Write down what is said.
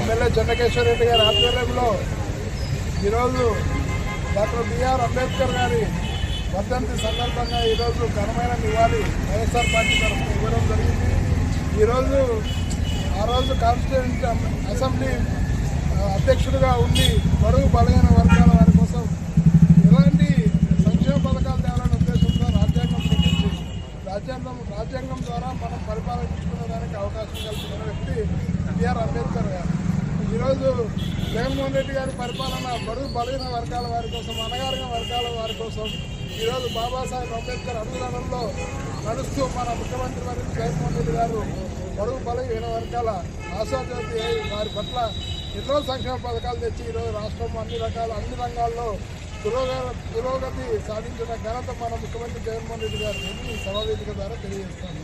MLA Chennakeswara Reddy గారి ఆధ్వర్యంలో ఈరోజు డాక్టర్ బిఆర్ అంబేద్కర్ గారి వర్ధంతి సందర్భంగా ఈరోజు ఘనమైన నివాళి వైఎస్ఆర్ పార్టీ తరఫున ఇవ్వడం జరిగింది. ఈరోజు ఆ కాన్స్టిట్యూంట్ అసెంబ్లీ అధ్యక్షుడిగా ఉండి బరువు బలహీన వర్గాల వారి కోసం ఎలాంటి సంక్షేమ పథకాలు తేవాలనే ఉద్దేశంతో రాజ్యాంగం సృష్టించి రాజ్యాంగం రాజ్యాంగం ద్వారా మనం పరిపాలించుకునేదానికి అవకాశం కల్పించిన వ్యక్తి బిఆర్ అంబేద్కర్ గారు. ఈరోజు జగన్మోహన్ రెడ్డి గారి పరిపాలన బరువు బలహీన వర్గాల వారి కోసం అనగారిన వర్గాల వారి కోసం ఈరోజు బాబాసాహెబ్ అంబేద్కర్ అనుదానంలో నడుస్తూ మన ముఖ్యమంత్రి వర్గ జగన్మోహన్ రెడ్డి గారు పొడుగు బలహీన వర్గాల ఆశాజ్యోతి వారి పట్ల ఎన్నో సంక్షేమ పథకాలు తెచ్చి ఈరోజు రాష్ట్రం అన్ని రకాల అన్ని రంగాల్లో పురోగ- పురోగతి సాధించిన ఘనత మన ముఖ్యమంత్రి జగన్మోహన్ రెడ్డి గారు. ఈ సభావేదిక ద్వారా తెలియజేస్తాను.